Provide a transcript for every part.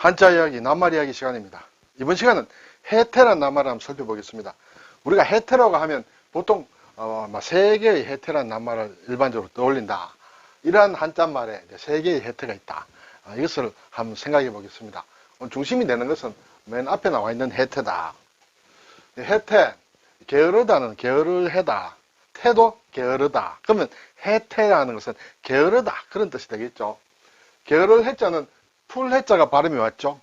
한자 이야기, 낱말 이야기 시간입니다. 이번 시간은 해태란 낱말을 한번 살펴보겠습니다. 우리가 해태라고 하면 보통 어, 막세 개의 해태란 낱말을 일반적으로 떠올린다. 이러한 한자말에 세 개의 해태가 있다. 아, 이것을 한번 생각해 보겠습니다. 중심이 되는 것은 맨 앞에 나와 있는 해태다. 이 해태, 게으르다는 게으를 해다. 태도 게으르다. 그러면 해태라는 것은 게으르다. 그런 뜻이 되겠죠. 게으를 해자는 풀 해자가 발음이 왔죠.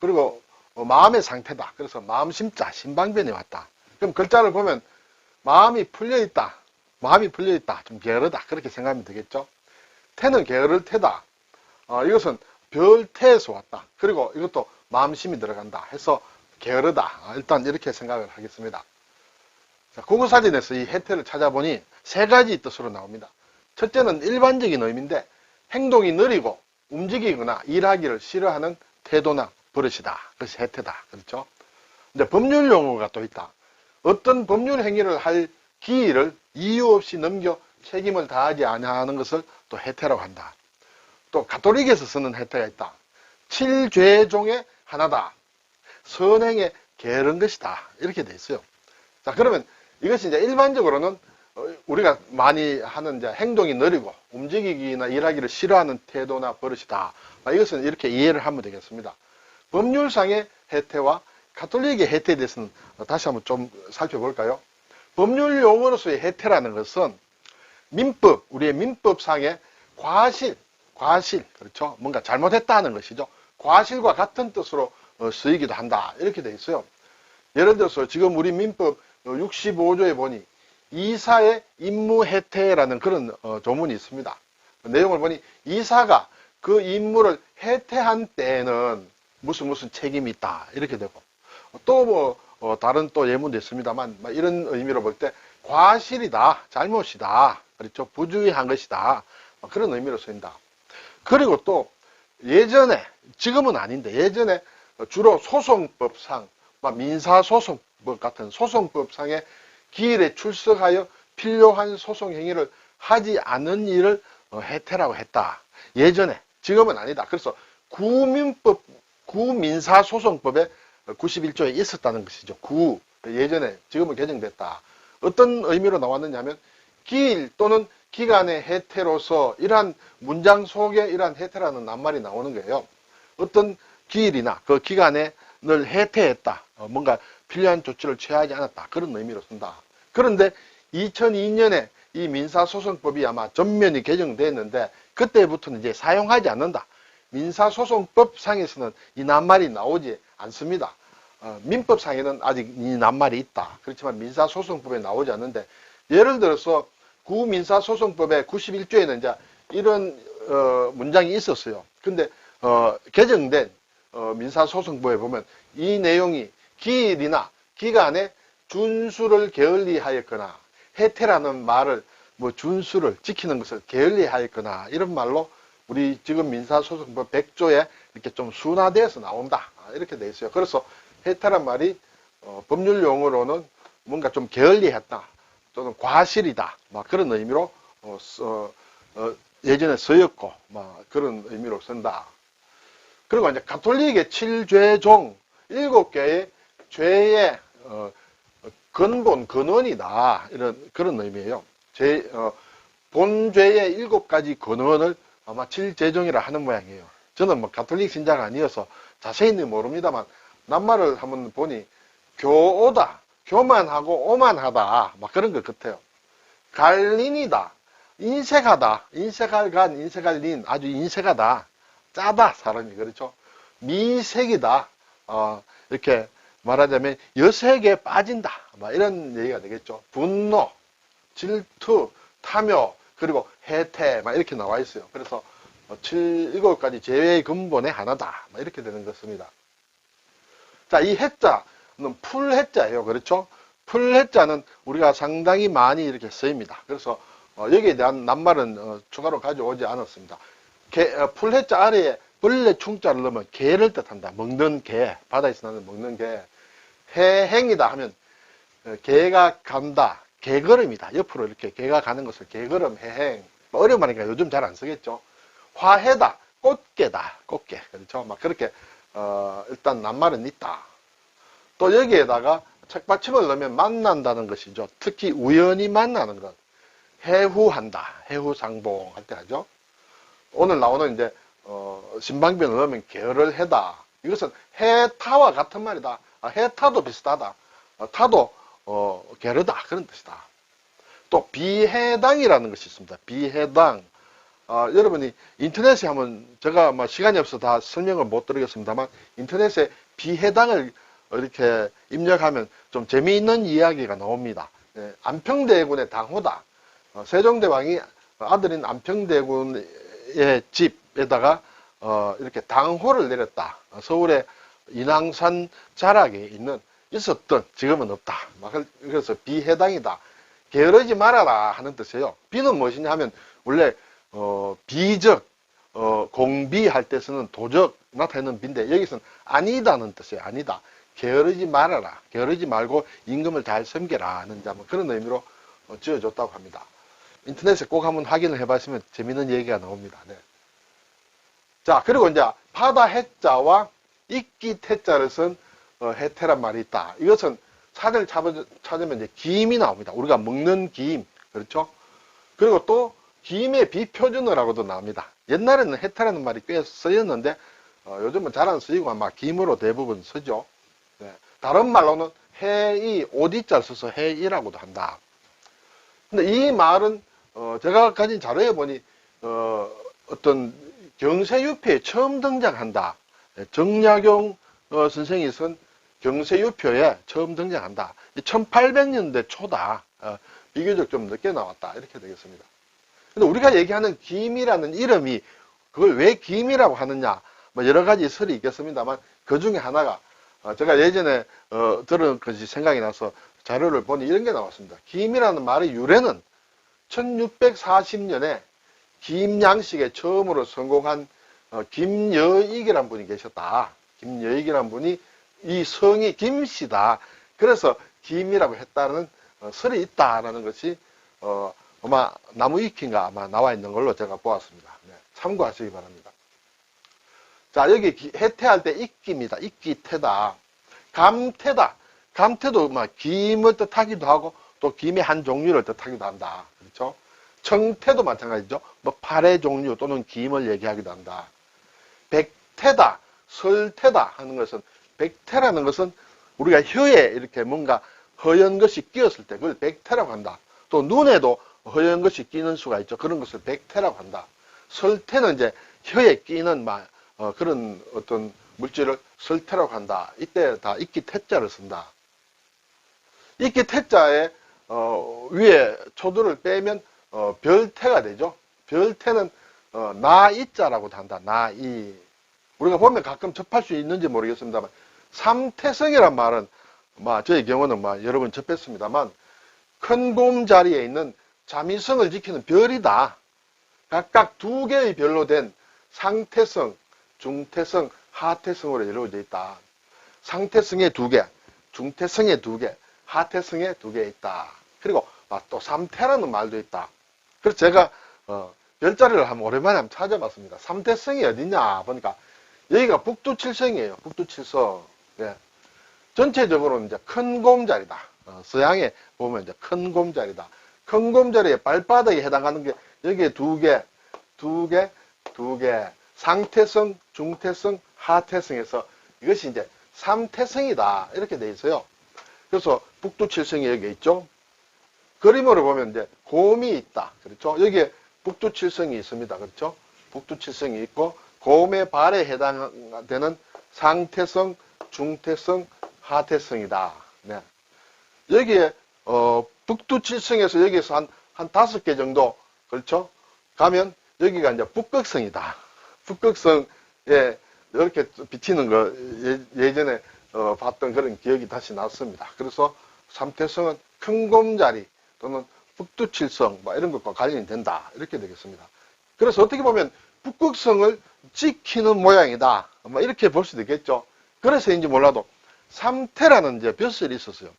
그리고 어, 마음의 상태다. 그래서 마음 심자, 신방변이 왔다. 그럼 글자를 보면 마음이 풀려 있다. 마음이 풀려 있다. 좀 게으르다. 그렇게 생각하면 되겠죠. 태는 게으를 태다. 어, 이것은 별태에서 왔다. 그리고 이것도 마음심이 들어간다. 해서 게으르다. 아, 일단 이렇게 생각을 하겠습니다. 자, 국어사전에서 이 해태를 찾아보니 세 가지 뜻으로 나옵니다. 첫째는 일반적인 의미인데 행동이 느리고 움직이거나 일하기를 싫어하는 태도나 버릇이다. 그것이 해태다. 그렇죠? 근데 법률 용어가 또 있다. 어떤 법률 행위를 할 기일을 이유 없이 넘겨 책임을 다하지 아니하는 것을 또 해태라고 한다. 또 가톨릭에서 쓰는 해태가 있다. 칠죄 중에 하나다. 선행에 게으른 것이다. 이렇게 돼 있어요. 자, 그러면 이것이 이제 일반적으로는 어, 우리가 많이 하는 이제 행동이 느리고 움직이기나 일하기를 싫어하는 태도나 버릇이다. 아, 이것은 이렇게 이해를 하면 되겠습니다. 법률상의 해태와 가톨릭의 해태에 대해서는 다시 한번 좀 살펴볼까요? 법률 용어로서의 해태라는 것은 민법, 우리의 민법상의 과실, 과실, 그렇죠? 뭔가 잘못했다는 것이죠. 과실과 같은 뜻으로 어, 쓰이기도 한다. 이렇게 돼 있어요. 예를 들어서 지금 우리 민법 65조에 보니 이사의 임무 해태라는 그런 어, 조문이 있습니다. 내용을 보니 이사가 그 임무를 해태한 때에는 무슨 무슨 책임이 있다 이렇게 되고 또뭐 다른 또 예문도 있습니다만 막 이런 의미로 볼 때 과실이다 잘못이다 그렇죠 부주의한 것이다 막 그런 의미로 쓰인다. 그리고 또 예전에 지금은 아닌데 예전에 주로 소송법상 막 민사소송법 같은 소송법상의 기일에 출석하여 필요한 소송 행위를 하지 않은 일을 어, 해태라고 했다. 예전에 지금은 아니다. 그래서 구민법 구민사소송법에 91조에 있었다는 것이죠. 구 예전에 지금은 개정됐다. 어떤 의미로 나왔느냐면 기일 또는 기간의 해태로서 이러한 문장 속에 이러한 해태라는 낱말이 나오는 거예요. 어떤 기일이나 그 기간에 늘 해태했다. 어, 뭔가 필요한 조치를 취하지 않았다. 그런 의미로 쓴다. 그런데 2002년에 이 민사소송법이 아마 전면이 개정됐는데 그때부터는 이제 사용하지 않는다. 민사소송법상에서는 이 낱말이 나오지 않습니다. 어, 민법상에는 아직 이 낱말이 있다. 그렇지만 민사소송법에 나오지 않는데 예를 들어서 구민사소송법의 91조에는 이제 이런 어, 문장이 있었어요. 근데 어, 개정된 어, 민사소송법에 보면 이 내용이 기일이나 기간에 준수를 게을리 하였거나 해태라는 말을 뭐 준수를 지키는 것을 게을리 하였거나 이런 말로 우리 지금 민사소송법 100조에 이렇게 좀 순화되어서 나온다 아, 이렇게 돼 있어요. 그래서 해태란 말이 어, 법률 용어로는 뭔가 좀 게을리했다 또는 과실이다 막 그런 의미로 어, 써- 어, 예전에 쓰였고 막 그런 의미로 쓴다. 그리고 이제 가톨릭의 칠죄종 일곱 개의 죄의 어, 근본 근원이다 이런 그런 의미예요. 제 어, 본죄의 일곱 가지 근원을 아마 칠죄종이라 하는 모양이에요. 저는 뭐 가톨릭 신자가 아니어서 자세히는 모릅니다만 낱말을 한번 보니 교오다, 교만하고 오만하다 막 그런 것 같아요. 갈린이다, 인색하다, 인색할 간, 인색할 린, 아주 인색하다, 짜다 사람이 그렇죠. 미색이다, 어, 이렇게 말하자면 여색에 빠진다. 막 이런 얘기가 되겠죠. 분노, 질투, 탐욕, 그리고 해태, 막 이렇게 나와 있어요. 그래서 어, 칠, 일곱 가지 죄의 근본의 하나다. 막 이렇게 되는 것입니다. 자, 이 해자는 풀해자예요. 그렇죠? 풀해자는 우리가 상당히 많이 이렇게 쓰입니다. 그래서 어, 여기에 대한 낱말은 어, 추가로 가져오지 않았습니다. 개, 어, 풀해자 아래에 벌레 충자를 넣으면 개를 뜻한다. 먹는 개, 바다에서 나는 먹는 개. 해행이다 하면 어, 개가 간다. 개걸음이다. 옆으로 이렇게 개가 가는 것을 개걸음, 해행. 뭐 어려운 말이니까 요즘 잘 안 쓰겠죠. 화해다. 꽃게다. 꽃게. 그렇죠. 막 그렇게 어, 일단 낱말은 있다. 또 여기에다가 책받침을 넣으면 만난다는 것이죠. 특히 우연히 만나는 것. 해후한다. 해후상봉 할 때 하죠. 오늘 나오는 이제 어, 신방변을 넣으면 계열을 해다. 이것은 해타와 같은 말이다. 아, 해타도 비슷하다. 어, 타도 어, 게르다 그런 뜻이다. 또 비해당이라는 것이 있습니다. 비해당. 아, 여러분이 인터넷에 한번 제가 뭐 시간이 없어 다 설명을 못 드리겠습니다만 인터넷에 비해당을 이렇게 입력하면 좀 재미있는 이야기가 나옵니다. 예, 안평대군의 당호다. 어, 세종대왕이 아들인 안평대군의 집에다가 어, 이렇게 당호를 내렸다. 어, 서울의 인왕산 자락에 있는 있었던 지금은 없다. 막 그래서 비해당이다. 게으르지 말아라 하는 뜻이에요. 비는 무엇이냐 하면 원래 어, 비적 어, 공비할 때 쓰는 도적 나타내는 비인데 여기서는 아니다는 뜻이에요. 아니다. 게으르지 말아라. 게으르지 말고 임금을 잘 섬겨라 하는 뭐 그런 의미로 어, 지어줬다고 합니다. 인터넷에 꼭 한번 확인을 해봤으면 재밌는 얘기가 나옵니다. 네. 자, 그리고 이제 바다 해자와 이끼 태자를 쓴 어, 해태란 말이 있다. 이것은 찾으- 찾으면 이제 김이 나옵니다. 우리가 먹는 김. 그렇죠? 그리고 또 김의 비표준어라고도 나옵니다. 옛날에는 해태라는 말이 꽤 쓰였는데 어, 요즘은 잘 안 쓰이고 아마 김으로 대부분 쓰죠. 네. 다른 말로는 해이 오디자를 써서 해이라고도 한다. 근데 이 말은 어, 제가 가진 자료에 보니 어, 떤 경세유표에 처음 등장한다. 네, 정약용 어, 선생이 쓴 경세유표에 처음 등장한다. 1800년대 초다. 어, 비교적 좀 늦게 나왔다. 이렇게 되겠습니다. 근데 우리가 얘기하는 김이라는 이름이 그걸 왜 김이라고 하느냐. 뭐 여러 가지 설이 있겠습니다만 그 중에 하나가 어, 제가 예전에 어, 들은 것이 생각이 나서 자료를 보니 이런 게 나왔습니다. 김이라는 말의 유래는 1640년에 김양식에 처음으로 성공한 어, 김여익이라는 분이 계셨다. 김여익이라는 분이 이 성이 김씨다. 그래서 김이라고 했다는 어, 설이 있다라는 것이 어, 아마 나무 위키인가 아마 나와 있는 걸로 제가 보았습니다. 네, 참고하시기 바랍니다. 자 여기 기- 해태할 때 익기입니다. 익기태다. 감태다. 감태도 막 김을 뜻하기도 하고 또 김의 한 종류를 뜻하기도 한다. 그렇죠? 청태도 마찬가지죠. 뭐 팔의 종류 또는 김을 얘기하기도 한다. 백태다, 설태다 하는 것은 백태라는 것은 우리가 혀에 이렇게 뭔가 허연 것이 끼었을 때 그걸 백태라고 한다. 또 눈에도 허연 것이 끼는 수가 있죠. 그런 것을 백태라고 한다. 설태는 이제 혀에 끼는 마- 어, 그런 어떤 물질을 설태라고 한다. 이때 다 익기 태자를 쓴다. 익기 태자에 어, 위에 초두를 빼면 어, 별태가 되죠. 별태는 어, 나이자라고도 한다. 나이. 우리가 보면 가끔 접할 수 있는지 모르겠습니다만 삼태성이란 말은 뭐 저의 경우는 뭐 여러 번 접했습니다만 큰 곰 자리에 있는 자미성을 지키는 별이다. 각각 두 개의 별로 된 상태성, 중태성, 하태성으로 이루어져 있다. 상태성의 두 개, 중태성의 두 개, 하태성의 두개 있다. 그리고 아, 또 삼태라는 말도 있다. 그래서 제가 어, 별자리를 한번 오랜만에 한번 찾아봤습니다. 삼태성이 어디냐 보니까 여기가 북두칠성이에요. 북두칠성. 예. 전체적으로 이제 큰 곰자리다. 어, 서양에 보면 이제 큰 곰자리다. 큰 곰자리의 발바닥에 해당하는 게 여기에 두 개, 두 개, 두 개. 상태성, 중태성, 하태성에서 이것이 이제 삼태성이다. 이렇게 돼 있어요. 그래서 북두칠성이 여기 있죠. 그림으로 보면 이제 곰이 있다. 그렇죠. 여기에 북두칠성이 있습니다. 그렇죠. 북두칠성이 있고 곰의 발에 해당되는 상태성, 중태성, 하태성이다. 네. 여기에 어, 북두칠성에서 여기서 한, 한 다섯 개 정도, 그렇죠? 가면 여기가 이제 북극성이다. 북극성에 이렇게 비치는 거 예, 전에 봤던 그런 기억이 다시 났습니다. 그래서 삼태성은 큰 곰자리 또는 북두칠성 뭐 이런 것과 관련이 된다. 이렇게 되겠습니다. 그래서 어떻게 보면 북극성을 지키는 모양이다. 뭐 이렇게 볼 수도 있겠죠. 그래서인지 몰라도 삼태라는 이제 벼슬이 있었어요.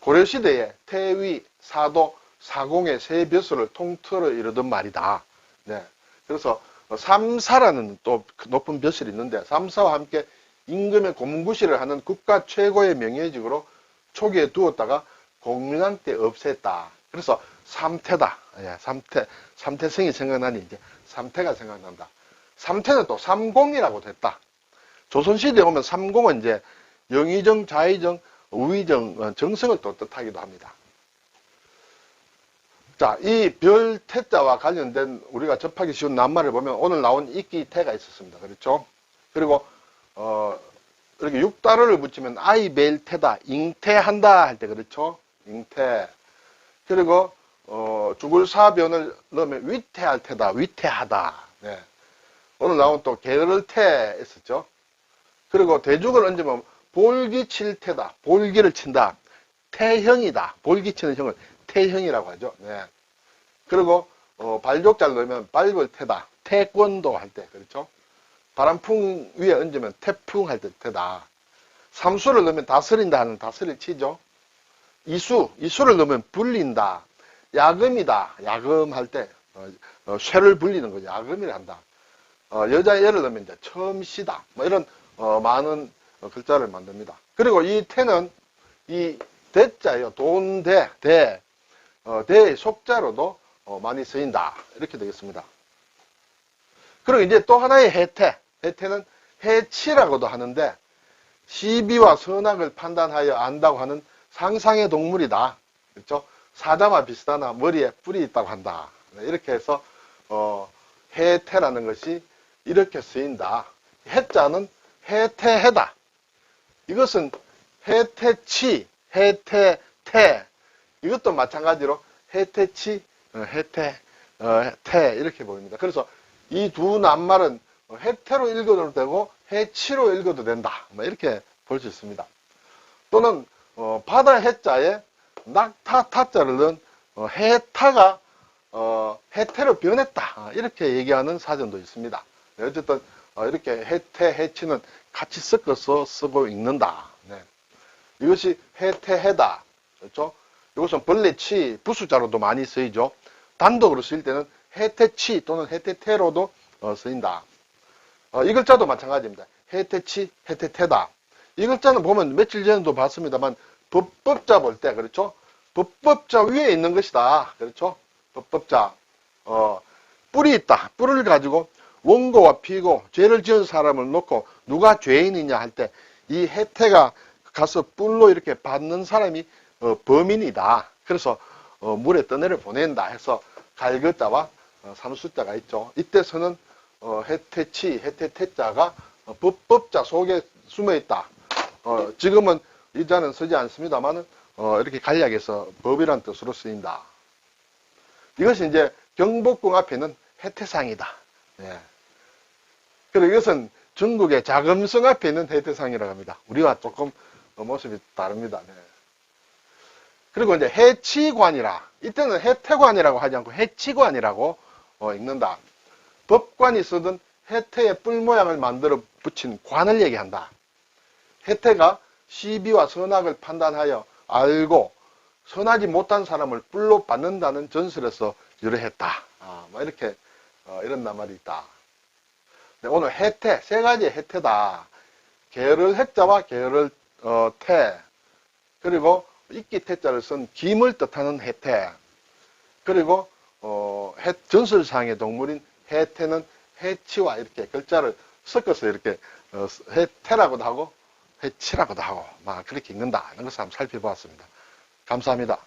고려시대에 태위, 사도, 사공의 세 벼슬을 통틀어 이르던 말이다. 네. 그래서 삼사라는 또 높은 벼슬이 있는데 삼사와 함께 임금의 고문구실을 하는 국가 최고의 명예직으로 초기에 두었다가 공민왕 때 없앴다. 그래서 삼태다. 예, 삼태, 삼태성이 생각나니 이제 삼태가 생각난다. 삼태는 또 삼공이라고 됐다. 조선시대에 오면 삼공은 이제 영의정, 자의정, 우의정, 어, 정성을 또 뜻하기도 합니다. 자, 이 별 태자와 관련된 우리가 접하기 쉬운 낱말을 보면 오늘 나온 이끼 태가 있었습니다. 그렇죠? 그리고, 어, 이렇게 육다로를 붙이면 아이 매일 태다, 잉태한다 할 때 그렇죠? 잉태. 그리고, 어, 죽을 사변을 넣으면 위태할 테다, 위태하다. 네. 오늘 나온 또 게을태 있었죠? 그리고 대죽을 얹으면 볼기칠 테다, 볼기를 친다. 태형이다. 볼기치는 형을 태형이라고 하죠. 네. 그리고 어, 발족자를 넣으면 밟을 테다. 태권도 할 때 그렇죠. 바람풍 위에 얹으면 태풍 할때 테다. 삼수를 넣으면 다스린다 하는 다스릴 치죠. 이수, 이수를 넣으면 불린다. 야금이다. 야금할 때 어, 어, 쇠를 불리는 거죠. 야금이라 한다. 어, 여자 예를 들면 이제 처음 시다. 뭐 이런 어, 많은 어, 글자를 만듭니다. 그리고 이 태는 이 대자예요. 돈대, 대. 어, 대의 속자로도 어, 많이 쓰인다. 이렇게 되겠습니다. 그리고 이제 또 하나의 해태. 해태는 해치라고도 하는데 시비와 선악을 판단하여 안다고 하는 상상의 동물이다. 그렇죠? 사자와 비슷하나 머리에 뿔이 있다고 한다. 네, 이렇게 해서 어, 해태라는 것이 이렇게 쓰인다. 해자는 해태해다. 이것은 해태치, 해태태. 이것도 마찬가지로 해태치, 어, 해태, 어, 태 이렇게 보입니다. 그래서 이 두 낱말은 해태로 읽어도 되고 해치로 읽어도 된다. 뭐 이렇게 볼 수 있습니다. 또는 어, 바다 해자에 낙타 타자를 넣은 어, 해타가 어, 해태로 변했다. 아, 이렇게 얘기하는 사전도 있습니다. 네, 어쨌든 어, 이렇게 해태, 해치는 같이 섞어서 쓰고 읽는다. 네. 이것이 해태해다. 그렇죠? 이것은 벌레치, 부수자로도 많이 쓰이죠. 단독으로 쓰일 때는 해태치 또는 해태태로도 어, 쓰인다. 어, 이 글자도 마찬가지입니다. 해태치, 해태태다. 이 글자는 보면 며칠 전에도 봤습니다만 법법자 볼 때 그렇죠? 법법자 위에 있는 것이다. 그렇죠? 법법자. 어, 뿔이 있다. 뿔을 가지고 원고와 피고 죄를 지은 사람을 놓고 누가 죄인이냐 할 때 이 혜태가 가서 뿔로 이렇게 받는 사람이 어, 범인이다. 그래서 어, 물에 떠내를 보낸다 해서 갈거자와 어, 삼수자가 있죠. 이때서는 어, 혜태치, 혜태태자가 어, 법법자 속에 숨어 있다. 어, 지금은 이 자는 쓰지 않습니다만은 어, 이렇게 간략해서 법이란 뜻으로 쓰인다. 이것이 이제 경복궁 앞에 있는 해태상이다. 예. 그리고 이것은 중국의 자금성 앞에 있는 해태상이라고 합니다. 우리와 조금 어, 모습이 다릅니다. 네. 그리고 이제 해치관이라 이때는 해태관이라고 하지 않고 해치관이라고 어, 읽는다. 법관이 쓰던 해태의 뿔 모양을 만들어 붙인 관을 얘기한다. 해태가 시비와 선악을 판단하여 알고 선하지 못한 사람을 뿔로 받는다는 전설에서 유래했다. 아, 뭐 이렇게 어, 이런 낱말이 있다. 네, 오늘 해태 세 가지의 해태다. 계를 해자와 계를 어, 태 그리고 이끼 태자를 쓴 김을 뜻하는 해태 그리고 어, 해, 전설상의 동물인 해태는 해치와 이렇게 글자를 섞어서 이렇게 어, 해태라고도 하고 해치라고도 하고 막 그렇게 읽는다 이런 것을 한번 살펴보았습니다. 감사합니다.